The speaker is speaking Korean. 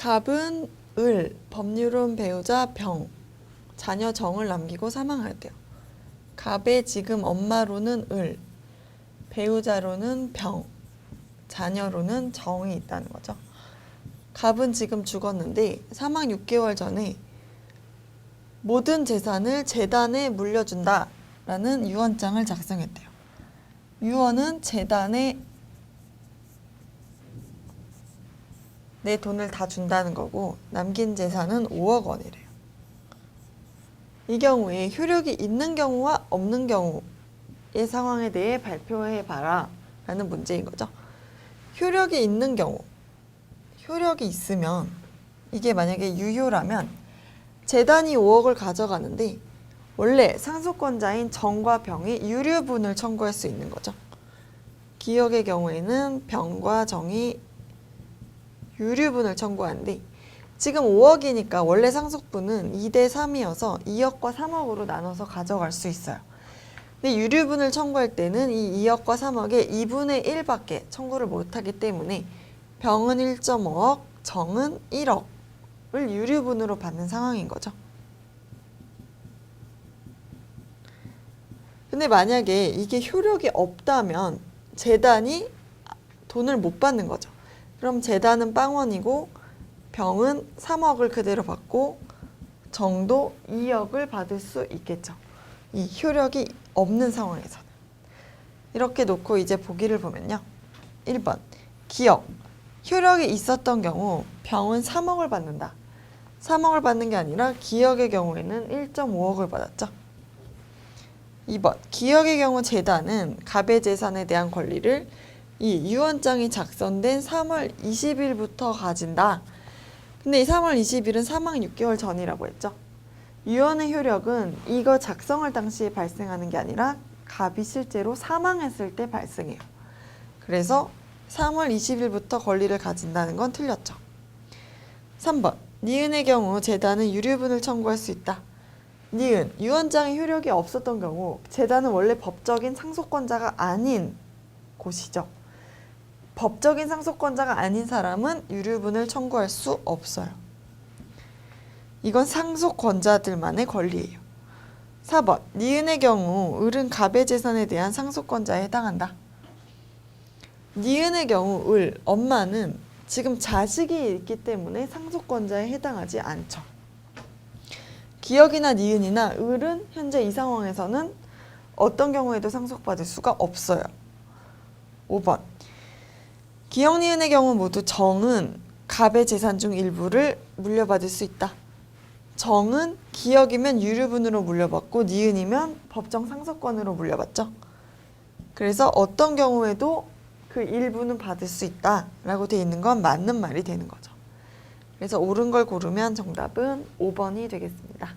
갑은 을, 법률은 배우자 병, 자녀 정을 남기고 사망하대요. 갑의 지금 엄마로는 을, 배우자로는 병, 자녀로는 정이 있다는 거죠. 갑은 지금 죽었는데 사망 6개월 전에 모든 재산을 재단에 물려준다라는 유언장을 작성했대요. 유언은 재단에 내 돈을 다 준다는 거고 남긴 재산은 5억 원이래요. 이 경우에 효력이 있는 경우와 없는 경우의 상황에 대해 발표해 봐라 라는 문제인 거죠. 효력이 있는 경우, 효력이 있으면 이게 만약에 유효라면 재단이 5억을 가져가는데 원래 상속권자인 정과 병이 유류분을 청구할 수 있는 거죠. 기억의 경우에는 병과 정이 유류분을 청구하는데 지금 5억이니까 원래 상속분은 2대 3이어서 2억과 3억으로 나눠서 가져갈 수 있어요. 근데 유류분을 청구할 때는 이 2억과 3억의 2분의 1밖에 청구를 못하기 때문에 병은 1.5억, 정은 1억을 유류분으로 받는 상황인 거죠. 근데 만약에 이게 효력이 없다면 재단이 돈을 못 받는 거죠. 그럼 재단은 빵원이고 병은 3억을 그대로 받고 정도 2억을 받을 수 있겠죠. 이 효력이 없는 상황에서는. 이렇게 놓고 이제 보기를 보면요. 1번 기억 효력이 있었던 경우 병은 3억을 받는다. 3억을 받는 게 아니라 기억의 경우에는 1.5억을 받았죠. 2번 기억의 경우 재단은 갑의 재산에 대한 권리를 이 유언장이 작성된 3월 20일부터 가진다. 근데 이 3월 20일은 사망 6개월 전이라고 했죠. 유언의 효력은 이거 작성할 당시에 발생하는 게 아니라 갑이 실제로 사망했을 때 발생해요. 그래서 3월 20일부터 권리를 가진다는 건 틀렸죠. 3번 니은의 경우 재단은 유류분을 청구할 수 있다. 니은 유언장의 효력이 없었던 경우 재단은 원래 법적인 상속권자가 아닌 곳이죠. 법적인 상속권자가 아닌 사람은 유류분을 청구할 수 없어요. 이건 상속권자들만의 권리예요. 4번 니은의 경우 을은 갑의 재산에 대한 상속권자에 해당한다. 니은의 경우 을 엄마는 지금 자식이 있기 때문에 상속권자에 해당하지 않죠. 기억이나 니은이나 을은 현재 이 상황에서는 어떤 경우에도 상속받을 수가 없어요. 5번 기억 니은의 경우 모두 정은 갑의 재산 중 일부를 물려받을 수 있다. 정은 기억이면 유류분으로 물려받고 니은이면 법정 상속권으로 물려받죠. 그래서 어떤 경우에도 그 일부는 받을 수 있다라고 돼 있는 건 맞는 말이 되는 거죠. 그래서 옳은 걸 고르면 정답은 5번이 되겠습니다.